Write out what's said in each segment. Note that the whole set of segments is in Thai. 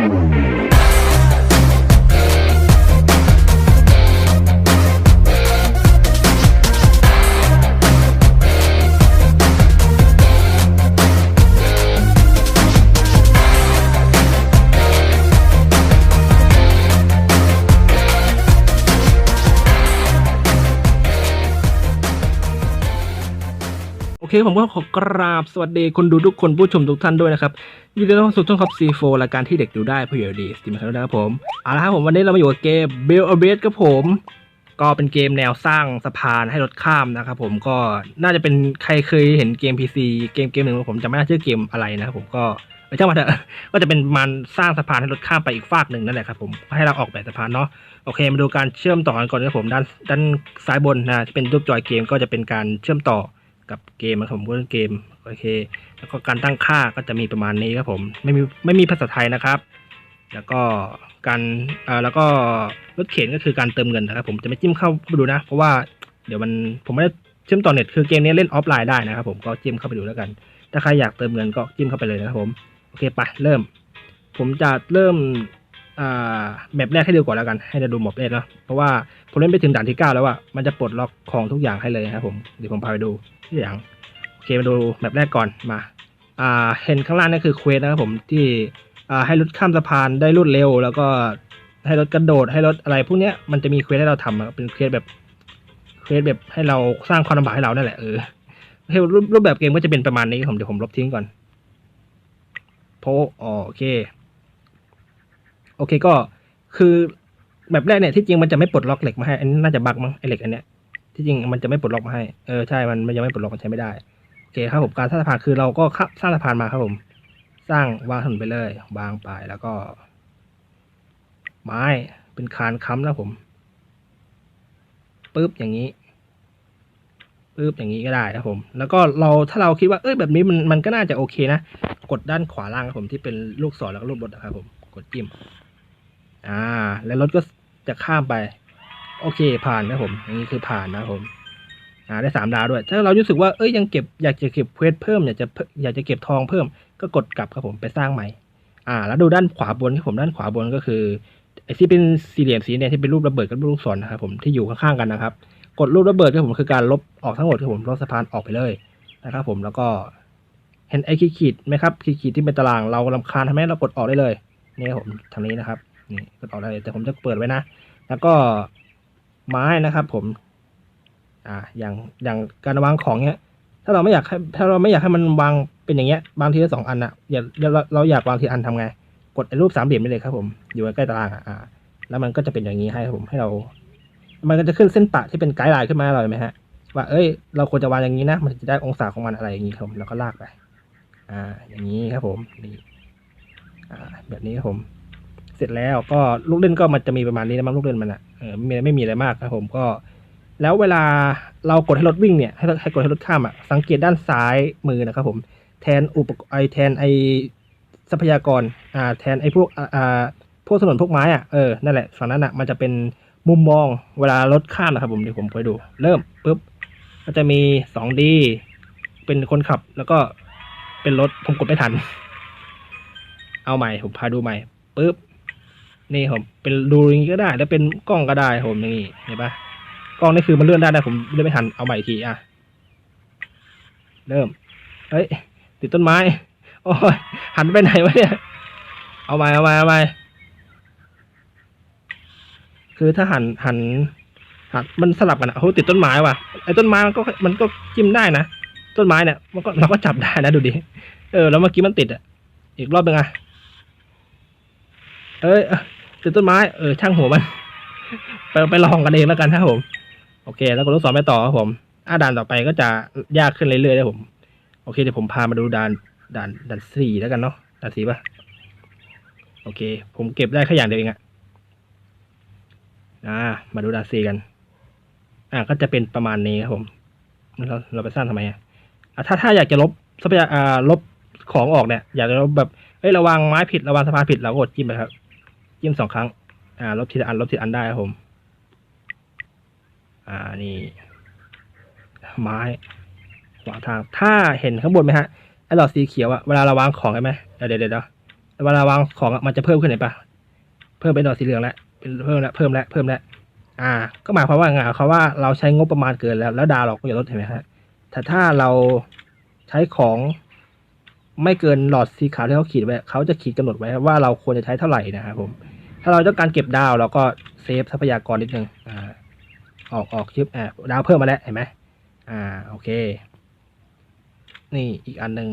โอ เคผมก็ขอกราบสวัสดีคนดูทุกคนผู้ชมทุกท่านด้วยนะครับยินดีต้อนรับสู่ช่องครับ C4 รายการที่เด็กดูได้เพื่ออยู่ดีสตรีมครับนะครับผมเอาละครับผมวันนี้เรามาอยู่กับเกม Build a b a s e กับผม ก็เป็นเกมแนวสร้างสะพานให้รถข้ามนะครับผมก็น่าจะเป็นใครเคยเห็นเกม PC เกมเกมหนึ่งผมจำไม่ได้ชื่อเกมอะไรนะครับผมก็ไม่ใช่มาเถอะก็จะเป็นมันสร้างสะพานให้รถข้ามไปอีกฝากหนึ่งนั่นแหละครับผมให้เราออกแบบสะพานเนาะโอเคมาดูการเชื่อมต่อกันก่อนนะครับผมด้านด้านซ้ายบนนะที่เป็นรูปจอยเกมก็จะเป็นการเชื่อมต่อ กับเกมนะครับผมก็เกมโอเค แล้วก็การตั้งค่าก็จะมีประมาณนี้ครับผมไม่มีไม่มีภาษาไทยนะครับ แล้วก็การอ่าแล้วก็รถเข็นก็คือการเติมเงินนะครับ ผมจะไม่จิ้มเข้าไปดูนะ เพราะว่าเดี๋ยวมันผมไม่ได้เชื่อมต่อเน็ตคือเกมนี้เล่นออฟไลน์ได้นะครับ ผมก็จิ้มเข้าไปดูแล้วกัน ถ้าใครอยากเติมเงินก็จิ้มเข้าไปเลยนะครับผมโอเคไปเริ่ม ผมจะเริ่ม อ่าแมปแรกให้ดูก่อนแล้วกันให้เราดูแมปแรกเนาะเพราะว่าผมเล่นไปถึงด่านที่เก้าแล้วว่ามันจะปลดล็อกของทุกอย่างให้เลยนะครับผมเดี๋ยวผมพาไปดูทุกอย่างโอเคมาดูแบบแรกก่อนมาอ่าเห็นข้างล่างนี่คือเควสนะครับผมที่อ่าให้รถข้ามสะพานได้รวดเร็ว แล้วก็ให้รถกระโดดให้รถอะไรพวกเนี้ยมันจะมีเควสให้เราทำเป็นเควสแบบเควสแบบให้เราสร้างความลำบากให้เรานั่นแหละเออให้รูปแบบเกมก็จะเป็นประมาณนี้ผมเดี๋ยวผมลบทิ้งก่อนโพอ๋อโอเค โอเคก็คือแบบแรกเนี่ยที่จริงมันจะไม่ปลดล็อกเหล็กมาให้ อันนี้น่าจะบั๊กมั้งไอเหล็กอันเนี้ยที่จริงมันจะไม่ปลดล็อกมาให้เออใช่มันมันยังไม่ปลดล็อกมันใช้ไม่ได้โอเคครับผมการสร้างสะพานคือเราก็ข้าสร้างสะพานมาครับผม สร้างวางถนนไปเลยวางไปแล้วก็ ไม้เป็นคานค้ำนะผมปึ๊บอย่างนี้ปึ๊บอย่างนี้ก็ได้ครับผม แล้วก็เราถ้าเราคิดว่าเอ้ยแบบนี้มันมันก็น่าจะโอเคนะ กดด้านขวาล่างครับผมที่เป็นลูกศรแล้วก็รูปรถนะครับผม กดจิ้ม อ่า แล้วรถก็จะข้ามไป โอเคผ่านนะผมอย่างนี้คือผ่านนะผมอ่าได้สามดาวด้วย ถ้าเรารู้สึกว่าเอ้ยยังเก็บอยากจะเก็บเควสเพิ่มอยากจะอยากจะเก็บทองเพิ่ม ก็กดกลับครับผมไปสร้างใหม่ อ่า แล้วดูด้านขวาบนที่ผมด้านขวาบนก็คือไอ้ที่เป็นสี่เหลี่ยมสีแดงที่เป็นรูประเบิดกับรูปลูกศรนะครับผมที่อยู่ข้างๆกันนะครับ กดรูประเบิดครับผมคือการลบออกทั้งหมดครับผมลบสะพานออกไปเลยนะครับผมแล้วก็เห็นไอ้ขีดไหมครับขีดที่เป็นตารางเราลำคาญทำให้เรากดออกได้เลยนี่ครับผมทางนี้นะครับ นี่กดออกได้เลยแต่ผมจะเปิดไว้นะ แล้วก็ไม้นะครับ ผม อ่า อย่างอย่างการวางของเนี้ย ถ้าเราไม่อยากให้ถ้าเราไม่อยากให้มันวางเป็นอย่างเงี้ยบางทีละสองอันอะอย่าเราเราอยากวางทีละอันทำไง กดไอ้รูปสามเหลี่ยมไปเลยครับ ผมอยู่ใกล้ตารางอ่า แล้วมันก็จะเป็นอย่างนี้ให้ครับผมให้เรา มันก็จะขึ้นเส้นปะที่เป็นไกด์ไลน์ขึ้นมาเราเห็นไหมฮะว่าเอ้ย เราควรจะวางอย่างนี้นะ มันจะได้องศาของมันอะไรอย่างนี้ครับผมแล้วก็ลากไป อ่า อย่างนี้ครับผม นี่ อ่า แบบนี้ครับผม เสร็จแล้วก็ลูกเล่นก็มันจะมีประมาณนี้นะมั้งลูกเล่นมันอะเออไม่ไม่มีอะไรมากครับผมก็ แล้วเวลาเรากดให้รถวิ่งเนี่ยให้ให้กดให้รถข้ามอะสังเกตด้านซ้ายมือนะครับผมแทนอุปกรณ์ไอแทนไอทรัพยากรอ่าแทนไอพวกอ่าพวกถนนพวกไม้อะเออนั่นแหละฝั่งนั้นอะมันจะเป็นมุมมองเวลารถข้ามนะครับผมเดี๋ยวผมไปดู เริ่มปุ๊บก็จะมีสองดีเป็นคนขับแล้วก็เป็นรถผมกดไม่ทัน เอาใหม่ผมพาดูใหม่ปุ๊บ นี่ผมเป็นดูอย่างนี้ก็ได้ แล้วเป็นกล้องก็ได้ผมอย่างนี้เห็นปะกล้องนี่คือมันเลื่อนได้นะผมเลื่อนไม่ทันเอาใหม่อีกทีอะเริ่มเฮ้ยติดต้นไม้โอ้ยหันไปไหนวะเนี่ยเอาใหม่เอาใหม่เอาใหม่คือถ้าหันหันหันมันสลับกันอะโอ้ติดต้นไม้ว่ะไอ้ต้นไม้มันก็มันก็จิ้มได้นะต้นไม้เนี่ยมันก็เราก็จับได้นะดูดิเออแล้วเมื่อกี้มันติดอะอีกรอบนึงอะเอ้ย ติดต้นไม้เออช่างหัวมันไปไปลองกันเองแล้วกันครับผม โอเค แล้วก็ลูกศรไปต่อครับผมอ่าด่านต่อไปก็จะยากขึ้นเรื่อยๆนะผม โอเคเดี๋ยวผมพามาดูด่านด่านด่านสี่แล้วกันเนาะด่านสี่ป่ะโอเค ผมเก็บได้แค่อย่างเดียวเองอะอ่า มาดูด่านสี่กัน อ่าก็จะเป็นประมาณนี้ครับผมเราเราไปสร้างทำไมอะอะถ้าถ้าอยากจะลบทรัพยาอ่าลบของออกเนี่ย อยากจะลบแบบเอ้ยระวังไม้ผิดระวังสะพานผิดเราก็กดจิ้มไปครับ จิ้มสองครั้ง อ่า ลบทีละอัน ลบทีละอันได้ครับผม อ่า นี่ ไม้ ขวางทาง ถ้าเห็นข้างบนไหมฮะ ไอหลอดสีเขียวอะเวลาเราวางของใช่ไหมเดี๋ยวเดี๋ยวเดี๋ยวเวลาวางของมันจะเพิ่มขึ้นเห็นปะเพิ่มเป็นดอกสีเหลืองแล้ว เป็นเพิ่มแล้ว เพิ่มแล้ว เพิ่มแล้ว อ่า ก็หมายความว่าไงเขาว่าเราใช้งบประมาณเกินแล้ว แล้วดาวเราก็จะลดเห็นไหมฮะ แต่ถ้าเราใช้ของไม่เกินหลอดสีขาวที่เขาขีดไว้เขาจะขีดกำหนดไว้ว่าเราควรจะใช้เท่าไหร่นะครับผม ถ้าเราต้องการเก็บดาวเราก็เซฟทรัพยากรนิดนึงอ่าออกออกชิปอ่าดาวเพิ่มมาแล้วเห็นไหมอ่าโอเค นี่อีกอันหนึ่ง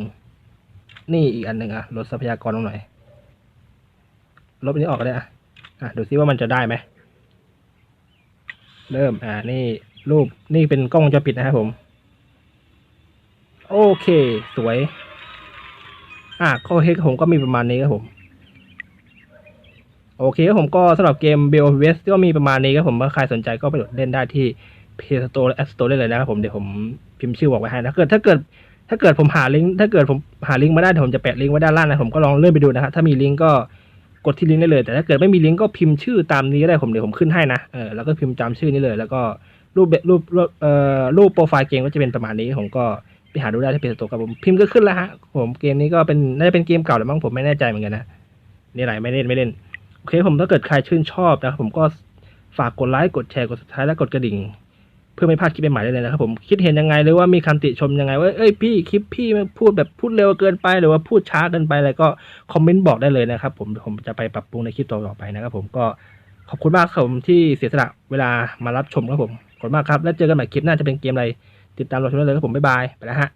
นี่อีกอันหนึ่งอะลดทรัพยากรลงหน่อยลบอันนี้ออกก็ได้อะอะดูซิว่ามันจะได้ไหมเริ่มอ่านี่รูปนี่เป็นกล้องวงจอปิดนะครับผม โอเค สวย อะข้อเฮกผมก็มีประมาณนี้ครับผม โอเคครับผมก็สำหรับเกม b e l v e s ก็มีประมาณนี้ครับผมถ้าใครสนใจก็ไปโหลดเล่นได้ที่ Play Store และ App Store ได้เลยนะครับผมเดี๋ยวผมพิมพ์ชื่อบอกไว้ให้นะถ้าเกิดถ้าเกิดถ้าเกิดผมหาลิงก์ถ้าเกิดผมหาลิงก์มาได้เดี๋ยวผมจะแปะลิงก์ไว้ด้านล่างนะผมก็ลองเลื่อนไปดูนะครับถ้ามีลิงก์ก็กดที่ลิงก์ได้เลย แต่ถ้าเกิดไม่มีลิงก์ก็พิมพ์ชื่อตามนี้ก็ได้ผมเดี๋ยวผมขึ้นให้นะเออแล้วก็พิมพ์จำชื่อนี้เลย แล้วก็รูปแบบรูปรูปเอ่อรูปโปรไฟล์เกมก็จะเป็นประมาณนี้ผมก็ไปหาดูได้ที่เพจตัวกับผมพิมพ์ก็ขึ้นแล้วฮะผมเกมนี้ก็เป็นน่าจะเป็นเกมเก่าแล้วมั้งผมไม่แน่ใจเหมือนกันนะนี่ไหนไม่เล่นไม่เล่น เคผมถ้าเกิดใครชื่นชอบนะครับผมก็ฝากกดไลค์กดแชร์กด subscribe และกดกระดิ่ง เพื่อไม่พลาดคลิปใหม่ๆได้เลยนะครับผมคิดเห็นยังไงหรือว่ามีคำติชมยังไงว่าเอ้ยพี่คลิปพี่พูดแบบพูดเร็วเกินไปหรือว่าพูดช้าเกินไปอะไรก็คอมเมนต์บอกได้เลยนะครับ ผมผมจะไปปรับปรุงในคลิปต่อๆไปนะครับ ผมก็ขอบคุณมากครับผมที่เสียสละเวลามารับชมครับผมขอบคุณมากครับ แล้วเจอกันใหม่คลิปหน้าจะเป็นเกมอะไร ติดตามเราชมได้เลยครับผมบ๊ายบายไปแล้วฮะ